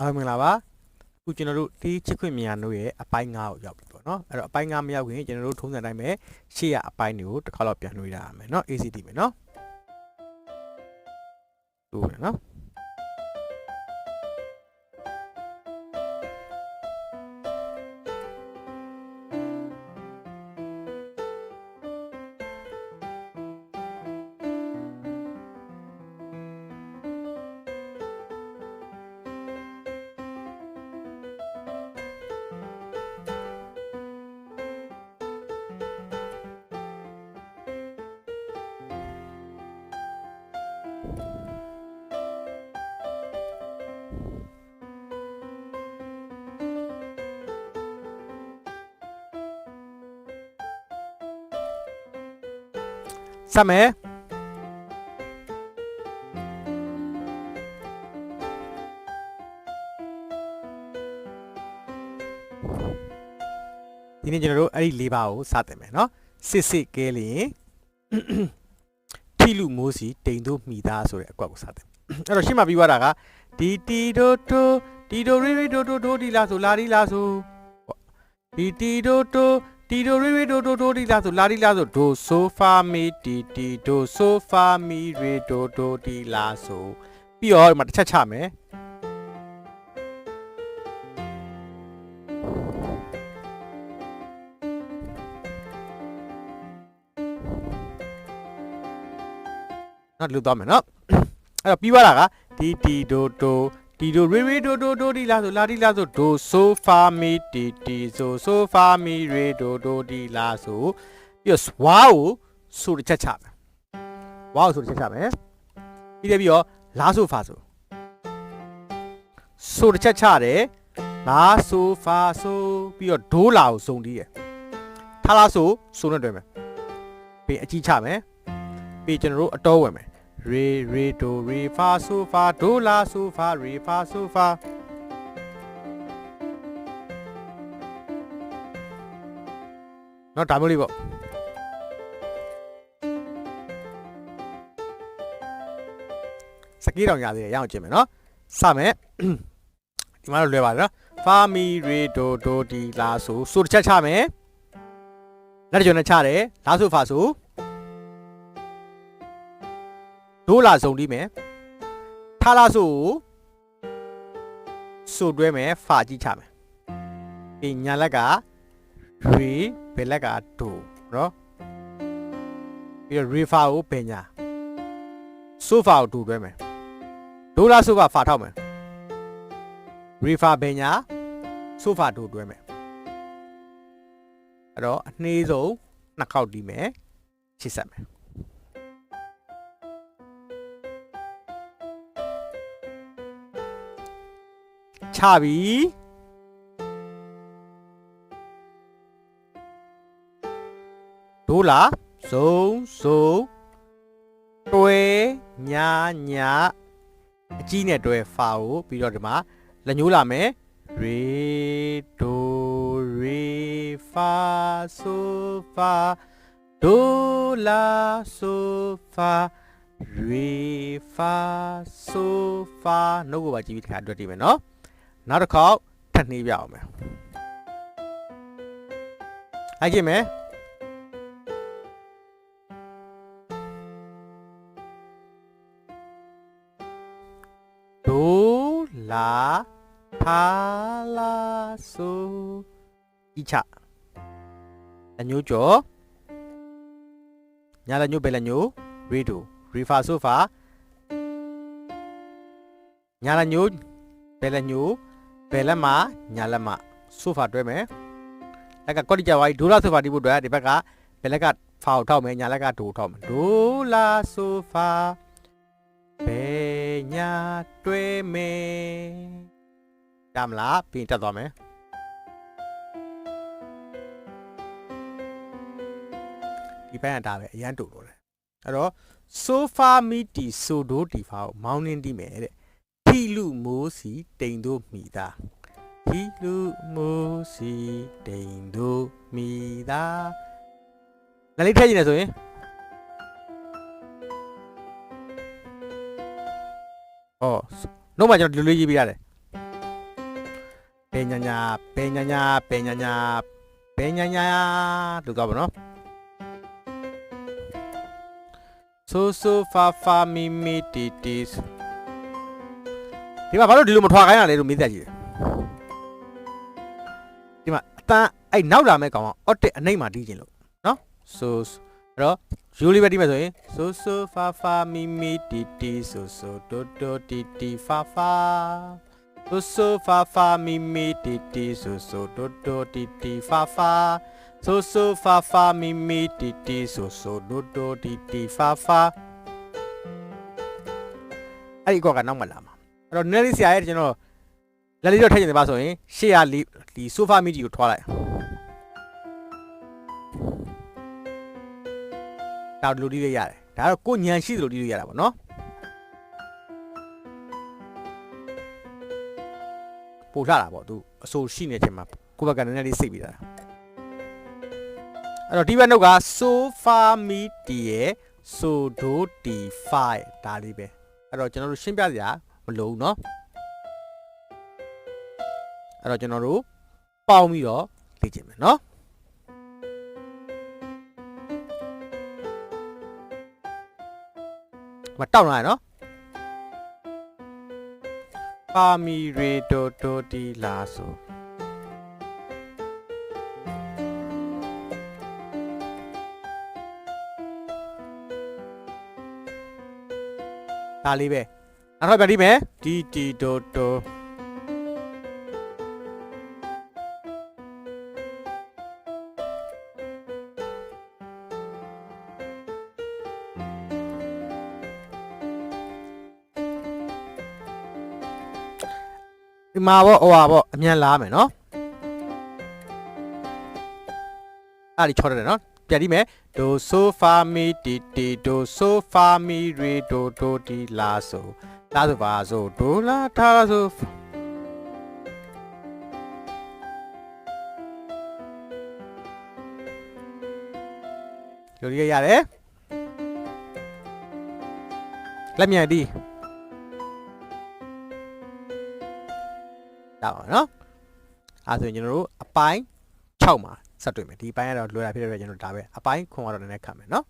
အားလုံးမင်္ဂလာပါအခုကျွန်တော်တို့ဒီချစ်ခွင့်မြန်တို့ရဲ့အပိုင်း9ကိုရောက်ပြီပေါ့နော်အဲ့တော့အပိုင်း9မရောက်ခင်ကျွန်တော်တို့ထုံးစံတိုင်းပဲရှေ့ရအပိုင်းတွေကိုတစ်ခါတော့ပြန်နှွေးရမယ်နော် ACT မယ်နော်ဟုတ်တယ် နော်စမယ်ဒီနေ့ကျွန်တော်တို့အဲ့ဒီ၄ပါးကိုစတင်မယ်နော်စစ်စစ်ကဲလျင်ထီလူမိုးစီတိမ်တို့မိသားဆိုတဲ့အကွက်ကိုစတင်အဲ့တော့ရှင်းမပြီးသွားတာကဒီတီဒိုတိုတီဒိုရီရီဒိုဒိုဒိုဒီလာဆိုလာဒီလာဆိုပေါ့ဒီတီဒိုတို တီဒိုရီရီဒိုဒိုဒိုဒီလာဆိုလာဒီလာဆိုဒိုဆိုဖာမီတီတီဒိုဆိုဖာမီရီဒိုဒိုဒီလာဆိုပြီးတော့ဒီမှာတစ်ချက်ချမယ်နော်လူသွားမယ်နော်အဲ့တော့ပြီးသွားတာကဒီတီဒို တိုတီဒိုရီရီဒိုဒိုဒိုဒီလာဆိုလာဒီလာဆိုဒိုဆိုဖာမီတီတီဆိုဆိုဖာမီရီဒိုဒိုဒီလာဆိုပြီးတော့ဝါကိုဆိုတစ်ချက်ချမယ်ဝါကိုဆိုတစ်ချက်ချမယ်ပြီးတယ်ပြီးတော့လာဆိုဖာဆိုဆိုတစ်ချက်ချတယ်လာဆိုဖာဆိုပြီးတော့ဒိုးလာကိုစုံတီးတယ်ထားလာဆိုဆိုနဲ့တွဲမယ်ပြီးအကြီးချမယ်ပြီးကျွန်တော်တို့အတော်ဝင်မယ် ရေရေဒိုရေဖာဆိုဖာဒိုလာဆိုဖာရေဖာဆိုဖာနော်ဒါမျိုးလေးပေါ့စကီးတောင်ရသေးတယ်ရအောင်ကြည့်မယ်နော်စမယ်ဒီမှာတော့လွယ်ပါတယ်နော်ဖာမီရေဒိုဒိုဒီလာဆိုဆိုတစ်ချက်ချမယ်လက်တစ်ကျော်နဲ့ချတယ်လာဆိုဖာဆို ဒိုးလာစုံတီးမယ်ထားလာဆိုကိုဆိုတွဲမယ်ဖာကြီးချမယ်ပြီးညာလက်ကရီဘယ်လက်ကဒိုနော်ပြီးတော့ရီဖာကိုဘယ်ညာဆိုဖာကိုဒိုတွဲမယ်ဒိုးလာဆိုဖာဖာထောက်မယ်ရီဖာဘယ်ညာဆိုဖာဒိုတွဲမယ်အဲ့တော့အနှေးဆုံးနှစ်ခေါက်တီးမယ်ချစ်ဆက်မယ် ချပြီဒိုးလာစုံစုံတွဲညာညာအကြီးနဲ့တွဲဖာကိုပြီးတော့ဒီမှာလက်ညှိုးလာမယ်ရေဒိုရေဖာဆိုဖာဒိုးလာဆိုဖာရေဖာဆိုဖာနှုတ်ကိုပါကြည့်ပြီးတစ်ခါတွေ့တည်မယ်နော် နောက်တစ်ခေါက်ထပ်နှီးပြအောင်မယ်လိုက်ကြည့်မယ်ဒိုလာထာလာဆိုဤချအညိုးကျော်ညာလက်ညိုးဘယ်လက်ညိုးရီဒိုရီဖာဆိုဖာညာလက်ညိုးဘယ်လက်ညိုး ဘယ်လက်မှာညာလက်မှာဆိုဖာတွဲမယ်လက်ကကော်တီကြဝိုင်းဒိုလာဆိုဖာတီးဖို့အတွက်ဒီဘက်ကဘယ်လက်ကဖာကိုထောက်မယ်ညာလက်ကဒိုထောက်မယ်ဒိုလာဆိုဖာဘယ်ညာတွဲမယ်ကြမလားပြင်တက်သွားမယ်ဒီဘက်ကဒါပဲအရန်တူလို့လေအဲ့တော့ဆိုဖာမီတီဆိုဒိုတီဖာကိုမောင်းနှင်းတီးမယ်တဲ့ ဟီလူမိုးစီတိမ်တို့မိသားဟီလူမိုးစီတိမ်တို့မိသားနားလေးထည့်ကြည့်နေဆိုရင်ဩနှုတ်မှာကျွန်တော်ဒီလိုလေးရေးပြရတယ်ဘေညာညာဘေညာညာဘေညာညာဘေညာညာလို့တော့ဗောနော်ဆိုဆိုဖာဖာမီမီတီတီ ဒီမှာဘာလို့ဒီလိုမထွာခိုင်းရလဲလို့မေးသက်ကြည့်တယ်ဒီမှာအတန်းအဲ့နောက်လာမဲ့ကောင်ကအော့တစ်အနှိမ့်မှာတီးခြင်းလို့နော်ဆိုအဲ့တော့ယူလီပဲတီးမယ်ဆိုရင်ဆိုဆိုဖာဖာမီမီတီတီဆိုဆိုတိုတိုတီတီဖာဖာ so so fa fa mi mi ti ti so so do do ti ti fa fa so so fa fa mi mi ti ti so so do do ti ti fa fa အဲ့ဒီကောကနောက်မှလာမှာ အဲ့တော့နည်းနည်းလေးဆရာရဲ့ကျွန်တော်လက်လေးတော့ထည့်ချင်တယ်ပါဆိုရင်ရှေ့ကလီဒီဆိုဖာမီတီကိုထွားလိုက်ဒါလူတီးလေးရတယ်ဒါကတော့ကိုညံရှိသလိုတီးလို့ရတာပေါ့နော်ပို့လှတာပေါ့သူအဆိုရှိနေတဲ့အချိန်မှာကိုယ့်ဘက်ကနည်းနည်းလေးစိတ်ပြီးတာအဲ့တော့ဒီဘက်နှုတ်က so far me တီရဲ့ so do ti fa ဒါလေးပဲအဲ့တော့ကျွန်တော်တို့ရှင်းပြစရာ မလိုဘူးเนาะအဲ့တော့ကျွန်တော်တို့ပေါင်းပြီးတော့လေ့ကျင့်မယ်เนาะမတောက်လာရနော် ပါမီရေတိုတိုတီလာဆိုဒါလေးပဲ နောက်ထပ်ပြန်ဒီမယ်တီတီတိုတိုဒီမှာပေါ့ဟိုပါပေါ့အမြန်လာမယ်နော်အဲ့ဒီချောတယ်နော် ပြန်ဒီမယ်ဒိုဆိုဖာမီတီတီဒိုဆိုဖာမီရေဒိုဒိုတီလာဆိုလာဆိုပါဆိုဒိုလာထားဆိုလိုရရတယ်လက်မြန်ဒီဒါပါနော်အဲဆိုရင်ကျွန်တော်တို့အပိုင်း6မှာ ဆက်တွေ့မယ်ဒီအပိုင်းကတော့လွယ်တာဖြစ်တဲ့အတွက်ကျွန်တော်တို့ဒါပဲအပိုင်းခွန်ကတော့နည်းနည်းခတ်မယ်နော်